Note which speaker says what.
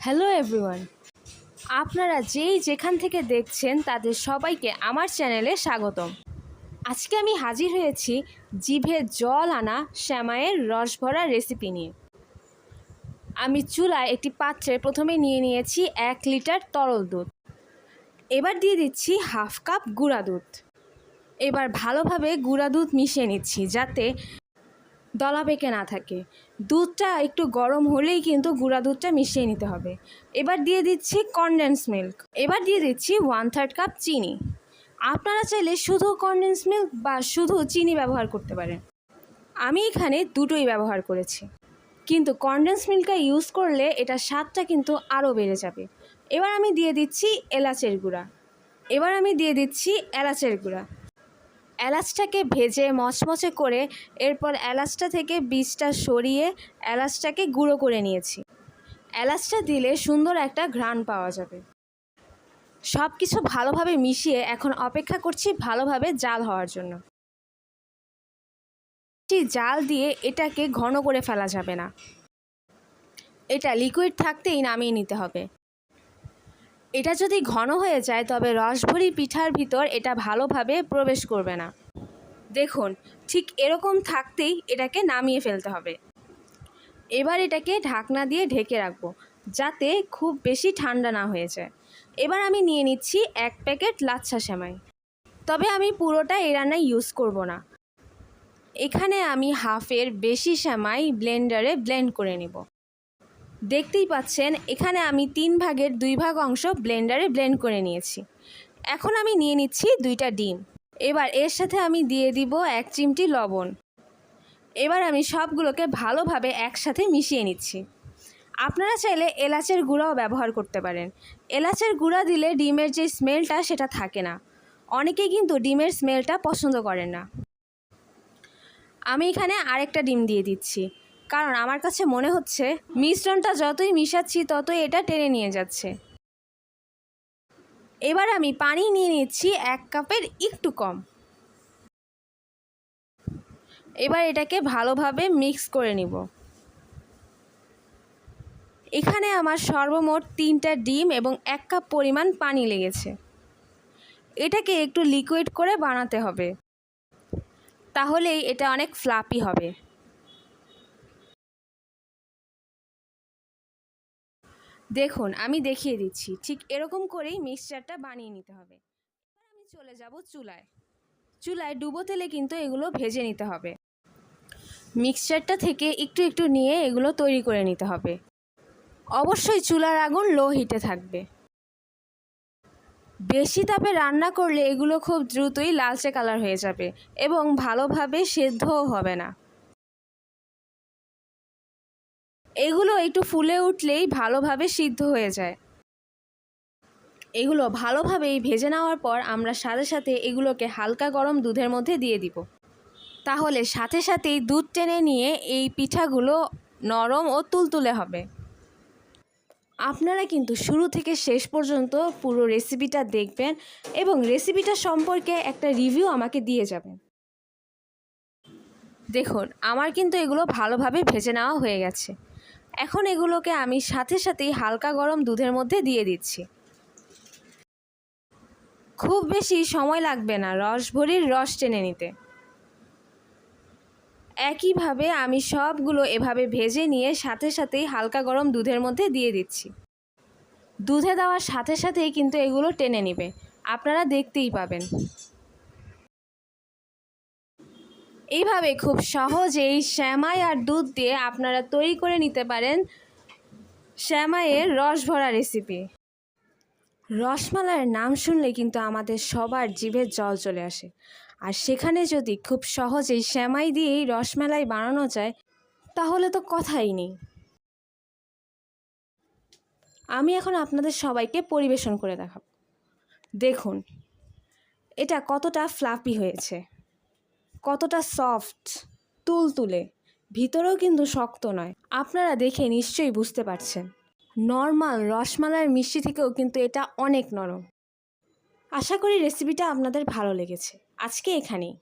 Speaker 1: Hello everyone আপনারা যেই যেখান থেকে দেখছেন, তাদের সবাইকে আমার চ্যানেলে স্বাগতম। আজকে আমি হাজির হয়েছি জিভে জল আনা শ্যামাইয়ের রস ভরা রেসিপি নিয়ে। আমি চুলায় একটি পাত্রে প্রথমে নিয়ে নিয়েছি এক লিটার তরল দুধ। এবার দিয়ে দিচ্ছি হাফ কাপ গুঁড়া দুধ। এবার ভালোভাবে গুঁড়া দুধ মিশিয়ে নিচ্ছি যাতে দলা পেকে না থাকে। দুধটা একটু গরম হলেই কিন্তু গুঁড়া দুধটা মিশিয়ে নিতে হবে। এবার দিয়ে দিচ্ছি কনডেন্স মিল্ক এবার দিয়ে দিচ্ছি ওয়ান থার্ড কাপ চিনি। আপনারা চাইলে শুধু কনডেন্স মিল্ক বা শুধু চিনি ব্যবহার করতে পারেন। আমি এখানে দুটোই ব্যবহার করেছি। কিন্তু কনডেন্স মিল্কটা ইউজ করলে এটা স্বাদটা কিন্তু আরও বেড়ে যাবে। এবার আমি দিয়ে দিচ্ছি এলাচের গুঁড়া। এবার আমি দিয়ে দিচ্ছি এলাচের গুঁড়া। এলাচটাকে ভেজে মচমচে করে এরপর এলাচটা থেকে বীজটা সরিয়ে এলাচটাকে গুঁড়ো করে নিয়েছি। এলাচটা দিলে সুন্দর একটা ঘ্রাণ পাওয়া যাবে। সব কিছু ভালোভাবে মিশিয়ে এখন অপেক্ষা করছি ভালোভাবে জাল হওয়ার জন্য। জাল দিয়ে এটাকে ঘন করে ফেলা যাবে না। এটা লিকুইড থাকতেই নামিয়ে নিতে হবে। এটা যদি ঘন হয়ে যায়, তবে রসভরি পিঠার ভিতর এটা ভালোভাবে প্রবেশ করবে না। দেখুন, ঠিক এরকম থাকতেই এটাকে নামিয়ে ফেলতে হবে। এবার এটাকে ঢাকনা দিয়ে ঢেকে রাখব, যাতে খুব বেশি ঠান্ডা না হয়ে যায়। এবার আমি নিয়ে নিচ্ছি এক প্যাকেট লাচ্ছা সেমাই। তবে আমি পুরোটা এই রান্নায় ইউজ করব না। এখানে আমি হাফের বেশি সেমাই ব্লেন্ডারে ব্লেন্ড করে নেব। দেখতেই পাচ্ছেন, এখানে আমি তিন ভাগের দুই ভাগ অংশ ব্লেন্ডারে ব্লেন্ড করে নিয়েছি। এখন আমি নিয়ে নিচ্ছি দুইটা ডিম। এবার এর সাথে আমি দিয়ে দিব এক চিমটি লবণ। এবার আমি সবগুলোকে ভালোভাবে একসাথে মিশিয়ে নিচ্ছি। আপনারা চাইলে এলাচের গুঁড়াও ব্যবহার করতে পারেন। এলাচের গুঁড়া দিলে ডিমের যে স্মেলটা, সেটা থাকে না। অনেকেই কিন্তু ডিমের স্মেলটা পছন্দ করেন না। আমি এখানে আরেকটা ডিম দিয়ে দিচ্ছি। কারণ আমার কাছে মনে হচ্ছে মিশ্রণটা যতই মিশাচ্ছি, ততই এটা টেনে নিয়ে যাচ্ছে। এবার আমি পানি নিয়ে নিচ্ছি এক কাপের একটু কম। এবার এটাকে ভালোভাবে মিক্স করে নিব। এখানে আমার সর্বমোট তিনটা ডিম এবং এক কাপ পরিমাণ পানি লেগেছে। এটাকে একটু লিকুইড করে বানাতে হবে। তাহলেই এটা অনেক ফ্লাপি হবে। দেখুন, আমি দেখিয়ে দিচ্ছি। ঠিক এরকম করেই মিক্সচারটা বানিয়ে নিতে হবে। এবার আমি চলে যাব চুলায়। চুলায় ডুবো তেলে কিন্তু এগুলো ভেজে নিতে হবে। মিক্সচারটা থেকে একটু একটু নিয়ে এগুলো তৈরি করে নিতে হবে। অবশ্যই চুলার আগুন লো হিটে থাকবে। বেশি তাপে রান্না করলে এগুলো খুব দ্রুতই লালচে কালার হয়ে যাবে এবং ভালোভাবে সেদ্ধও হবে না। এগুলো একটু ফুলে উঠলেই ভালোভাবে সিদ্ধ হয়ে যায়। এগুলো ভালোভাবেই ভেজে নেওয়ার পর আমরা সাথে সাথে এগুলোকে হালকা গরম দুধের মধ্যে দিয়ে দিব। তাহলে সাথে সাথেই দুধ টেনে নিয়ে এই পিঠাগুলো নরম ও তুলতুলে হবে। আপনারা কিন্তু শুরু থেকে শেষ পর্যন্ত পুরো রেসিপিটা দেখবেন এবং রেসিপিটা সম্পর্কে একটা রিভিউ আমাকে দিয়ে যাবেন। দেখুন, আমার কিন্তু এগুলো ভালোভাবে ভেজে নেওয়া হয়ে গেছে। এখন এগুলোকে আমি সাথে সাথেই হালকা গরম দুধের মধ্যে দিয়ে দিচ্ছি। খুব বেশি সময় লাগবে না রস ভরির রস টেনে নিতে। একইভাবে আমি সবগুলো এভাবে ভেজে নিয়ে সাথে সাথেই হালকা গরম দুধের মধ্যে দিয়ে দিচ্ছি। দুধে দেওয়ার সাথে সাথেই কিন্তু এগুলো টেনে নেবে। আপনারা দেখতেই পাবেন। এইভাবে খুব সহজেই শ্যামাই আর দুধ দিয়ে আপনারা তৈরি করে নিতে পারেন শ্যামাইয়ের রস ভরা রেসিপি রসমালাইয়ের নাম শুনলে কিন্তু আমাদের সবার জিভের জল চলে আসে। আর সেখানে যদি খুব সহজেই শ্যামাই দিয়েই রসমালাই বানানো যায়, তাহলে তো কথাই নেই। আমি এখন আপনাদের সবাইকে পরিবেশন করে দেখাব। দেখুন, এটা কতটা ফ্লাফি হয়েছে। কতটা সফট, তুলতুলে, ভিতরেও কিন্তু শক্ত নয়। আপনারা দেখে নিশ্চয়ই বুঝতে পারছেন। নর্মাল রসমালাইয়ের মিষ্টি থেকেও কিন্তু এটা অনেক নরম। আশা করি রেসিপিটা আপনাদের ভালো লেগেছে। আজকে এখানেই।